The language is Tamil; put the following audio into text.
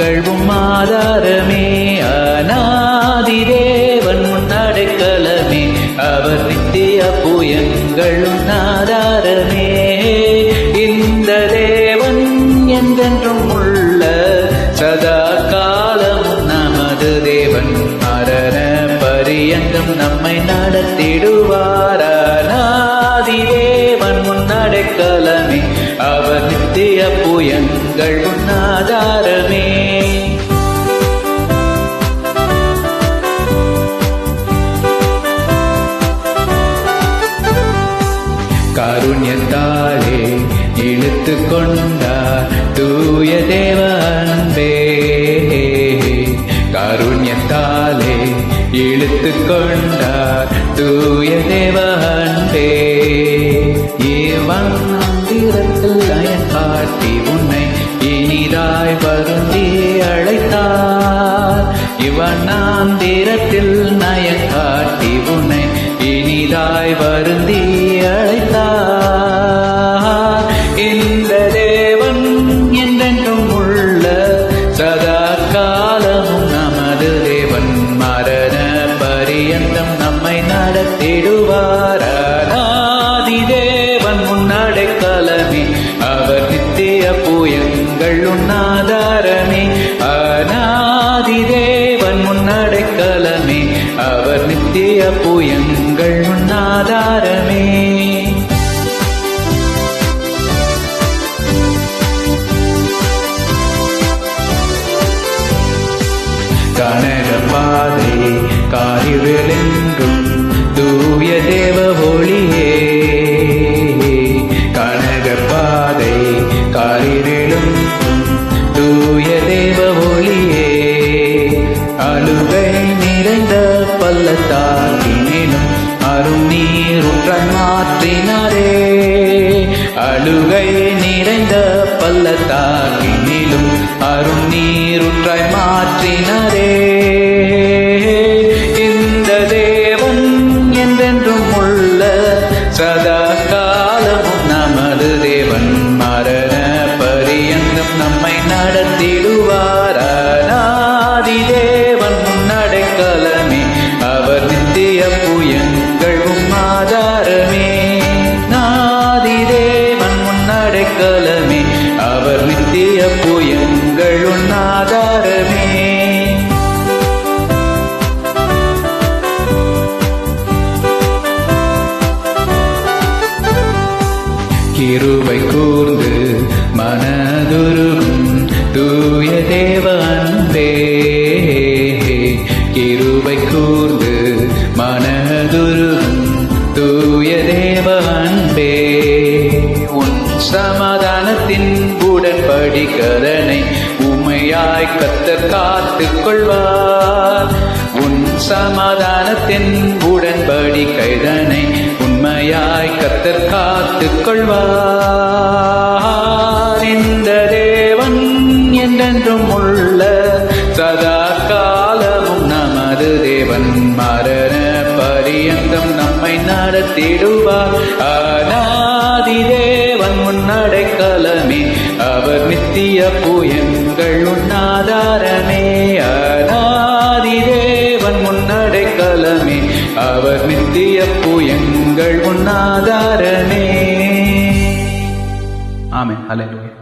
ஆதாரமே. அநாதி தேவன் முன்னடைக்கலமே அவர் நித்திய புயங்களும் ஆதாரமே. இந்த தேவன் என்றென்றும் உள்ள சதா காலம் நமது தேவன். மரண பரியங்கம் நம்மை நடத்திடுவார். அநாதி தேவன் முன்னடைக்கலமே அவர் நித்திய புயங்கள் உன்னாதாரமே. காருண்யத்தாலே இழுத்து கொண்டார் தூய தேவ அன்பே. காருண்யத்தாலே இழுத்து கொண்டார் தூய தேவ அன்பே. ஏவன் இனிதாய் வருந்தி அழைத்தார் இந்த தேவன் என்றென்றும் உள்ள சதா காலமும் நமது தேவன் மரண பரியந்தம் நம்மை நடத்திடுவார். அநாதி தேவன் முன்னடைக்கலமே அவர் நித்திய புயங்கள் உன்னாதாரமே அநாதி தேவன் முன்னடை கலமே அவர் நித்திய புயங்கள் ஆதாரமே கனக பாதை காரிருளென்றும் மாற்றினாரே அழுகை நிறைந்த பள்ளத்தாக்கினிலும் அருண் நீருற்றாய் மாற்றினாரே. இந்த தேவன் என்றென்றும் உள்ள சதா காலமும் நமது தேவன். மரண பரியந்தம் நம்மை நடத்திடுவார். தேவன் முன்னடைக்கலமே கிருவை கூர்ந்து மனதுருகும் தூய தேவ கிருவை கூர்ந்து மனதுருகும் தூய தேவ உன் சமாதானத்தின் உடன்படி கதனை உமையாய் கத்தர் காத்துக் கொள்வார் உன் சமாதானத்தின் உடன்படி கைதனை உண்மையாய் கத்தர் காத்துக் கொள்வார் இந்த தேவன் என்றென்றும் உள்ள சதா காலமும் நமது தேவன் மரண பரியந்தம் நம்மை நடத்திடுவார். அநாதி தேவன் முன்னடைக்கலமே அவர் நித்திய புயங்கள் உன்னாதாரமே. அவர் நித்திய புயங்கள் உன்னாதாரனே ஆமே ஹalleluya